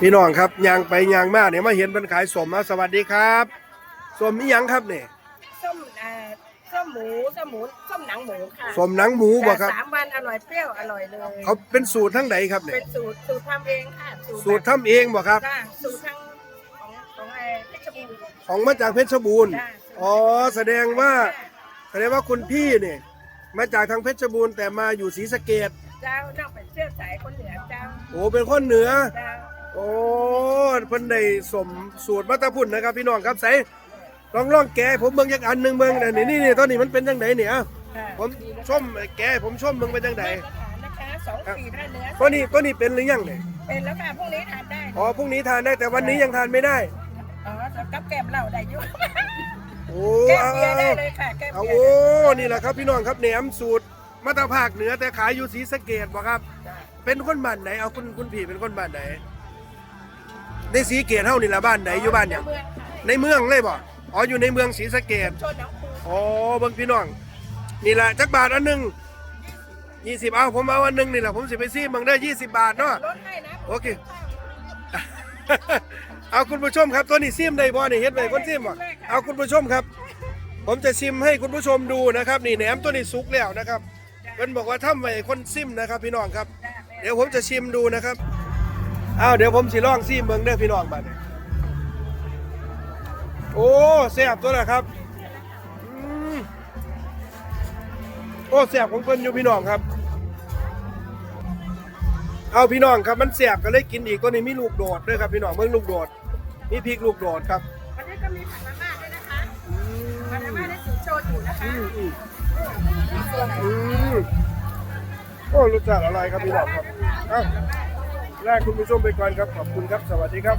พี่น้องครับยางไปยางมาเนี่ยมาเห็นเป็นขายสมมาสวัสดีครับสมมีหยังครับเนี่ยส้มเอ่อส้มหมูส้มหมูส้มหนังหมูค่ะสมหนังหมูบ่ครับสามวันอร่อยเปรี้ยวอร่อยเลยเขาเป็นสูตรทั้งไหนครับเนี่เป็ยนสูตรสูตรทำเองค่ะสูตรทำเองบ่ครับ จ้าสูตรทางของของไอ้เพชรบูรณ์ของมาจากเพชรบูรณ์จ้าอ๋อแสดงว่าแสดงว่าคุณพี่เนี่ยมาจากทางเพชรบูรณ์แต่มาอยู่ศรีสะเกดเจ้านอกเป็นเสื้อสายคนเหนือเจ้าโอ้เป็นคนเหนือ เจ้า โอ้เพิ่นได้สมสูตรมาตาพุ่นนะครับพี่น้องครับใส่ลองลองแกะให้ผมเบิ่งจักอันหนึงเบิ่งนะนี่นี่นี่ตอนนี้มันเป็นจังไดเนี่ยค่ะผมชมแกะให้ผมชมเบิ่งเป็นจังไดมาตรฐานนะคะสองปีถ้าเนื้อตัวนี้ตัวนี้เป็นหรือยังเนี่ยเป็นแล้วค่ะพรุ่งนี้ทานได้อ๋อพรุ่งนี้ทานได้แต่วันนี้ยังทานไม่ได้อ๋อกับแกมเหล้าได้อยุ่โอ้แก้มเอาเบียร์ได้เอาเลยค่ะแก้มเอาเบียโอ้ร์นี่แหละครับพี่น้องครับแหนมสูตรมาตาภาคเหนือแต่ขายอยู่ศรีสะเกดบ่ครับจ้าเป็นคนบ้านไหนเอาคุณคุณพี่เป็นคนบ้านไหน ในศรีเกดเฮานี่ละบ้านไหนอยู่บ้านหยังเมืองค่ะในเมืองเลยบ่อ๋ออยู่ในเมืองศรีสะเกดชนน้องคูอ๋อเบิ่งพี่น้อง นี่แหละจักบาทอันหนึง20เอาผมเอาอันหนึงนี่แหละผมสิไปซีมึงได้20บาทเนาะลดให้นะโอเคเอาคุณผู้ชมครับตัวนี้ซิมได้บ่นี่เฮ็ดไว้คนซิมบ่เอาคุณผู้ชมครับ ผมจะซิมให้คุณผู้ชมดูนะครับ นี่แหนมตัวนี้สุกแล้วนะครับเพิ่นบอกว่าทำไว้ให้คนซิมนะครับ พี่น้องครับ เดี๋ยวผมจะชิมดูนะครับ อ้าวเดี๋ยวผมสิลองซิมเบิ่งเด้อพี่น้องบัดนี้โอ้แซ่บตัวนะครับอืมโอ้แซ่บของเพิ่นอยู่พี่น้องครับ เอาพี่น้องครับมันแซ่บก็เลยกินอีกตัวนี้มีลูกโดดด้วยครับพี่น้องเบิ่งลูกโดด มีพริกลูกโดดครับวันนี้ก็มีผัดมาม่าด้วยนะคะอืผัดมาม่าได้สูตรโชว์อยู่นะคะมอืมอืมโอ้รสชาติอร่อยครับพี่น้องครับ เอ้าแรกคุณผู้ชมไปก่อนครับ ขอบคุณครับ สวัสดีครับ